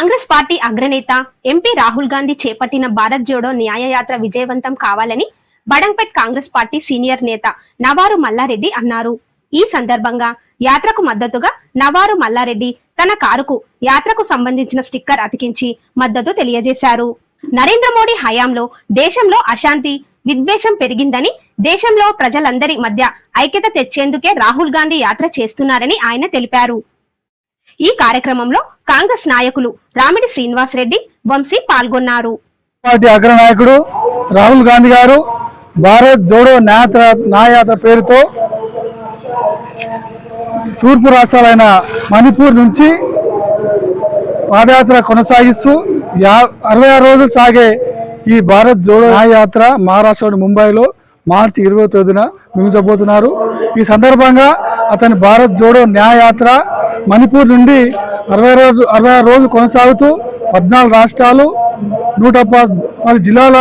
Congress party అగ్రనేత MP Rahul Gandhi చేపట్టిన భారత్ జోడో న్యాయయాత్ర విజయవంతం కావాలని బడంపేట్ కాంగ్రెస్ పార్టీ సీనియర్ నేత నవారు మల్లారెడ్డి అన్నారు. ఈ సందర్భంగా యాత్రకు మద్దతుగా నవారు మల్లారెడ్డి తన కారుకు యాత్రకు సంబంధించిన స్టిక్కర్ అతికించి మద్దతు తెలియజేశారు. నరేంద్ర మోడీ హయాంలో దేశంలో అశాంతి విద్వేషం పెరిగిందని దేశంలో ప్రజలందరి మధ్య ఐక్యత తెచ్చేందుకే రాహుల్ గాంధీ యాత్ర చేస్తున్నారని ఆయన తెలిపారు. ఈ కార్యక్రమంలో కాంగ్రెస్ నాయకులు రామిడి శ్రీనివాస్ రెడ్డి వంశీ పాల్గొన్నారు. పార్టీ అగ్రనాయకుడు రాహుల్ గాంధీ గారు భారత్ జోడో న్యాయత్ర న్యాయయాత్ర పేరుతో తూర్పు రాష్ట్రాలైన మణిపూర్ నుంచి పాదయాత్ర కొనసాగిస్తూ యా అరవై ఆరు రోజులు సాగే ఈ భారత్ జోడో న్యాయయాత్ర మహారాష్ట్రలోని ముంబైలో మార్చి ఇరవై తేదీన ముగించబోతున్నారు. ఈ సందర్భంగా అతని భారత్ జోడో న్యాయయాత్ర మణిపూర్ నుండి అరవై రోజు అరవై ఆరు రోజులు కొనసాగుతూ పద్నాలుగు రాష్ట్రాలు నూట పది జిల్లాల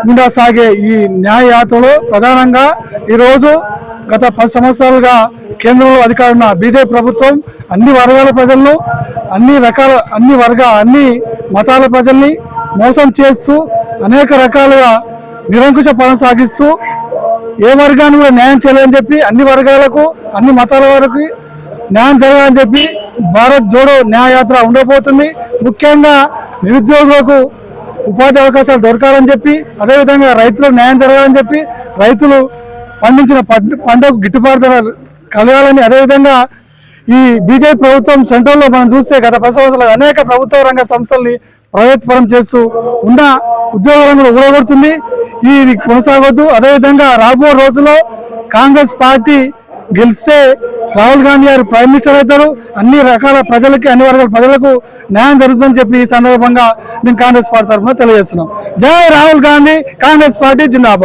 గుండా సాగే ఈ న్యాయయాత్రలో ప్రధానంగా ఈరోజు గత పది సంవత్సరాలుగా కేంద్రంలో అధికారున్న బీజేపీ ప్రభుత్వం అన్ని వర్గాల ప్రజలను అన్ని రకాల అన్ని వర్గ అన్ని మతాల ప్రజల్ని మోసం చేస్తూ అనేక రకాలుగా నిరంకుశ పనం సాగిస్తూ ఏ వర్గాన్ని కూడా న్యాయం చేయాలని చెప్పి అన్ని వర్గాలకు అన్ని మతాల వరకు న్యాయం జరగాలని చెప్పి భారత్ జోడో న్యాయయాత్ర ఉండబోతుంది. ముఖ్యంగా నిరుద్యోగులకు ఉపాధి అవకాశాలు దొరకాలని చెప్పి అదేవిధంగా రైతులకు న్యాయం జరగాలని చెప్పి రైతులు పండించిన పంటకు గిట్టుబాటు ధర కలగాలని అదేవిధంగా ఈ బీజేపీ ప్రభుత్వం సెంట్రల్లో మనం చూస్తే గత పది సంవత్సరాలు అనేక ప్రభుత్వ రంగ సంస్థల్ని ప్రైవేట్ పరం చేస్తూ ఉన్న ఉద్యోగ రంగంలో ఊడగొడుతుంది ఇది కొనసాగొద్దు. అదేవిధంగా రాబో రోజుల్లో కాంగ్రెస్ పార్టీ గెలిస్తే రాహుల్ గాంధీ గారు ప్రైమ్ మినిస్టర్ అవుతారు. అన్ని రకాల ప్రజలకి అన్ని వర్గాల ప్రజలకు న్యాయం జరుగుతుందని చెప్పి ఈ సందర్భంగా నేను కాంగ్రెస్ పార్టీ తరఫున తెలియజేస్తున్నాం. జై రాహుల్ గాంధీ కాంగ్రెస్ పార్టీ జిందాబాద్.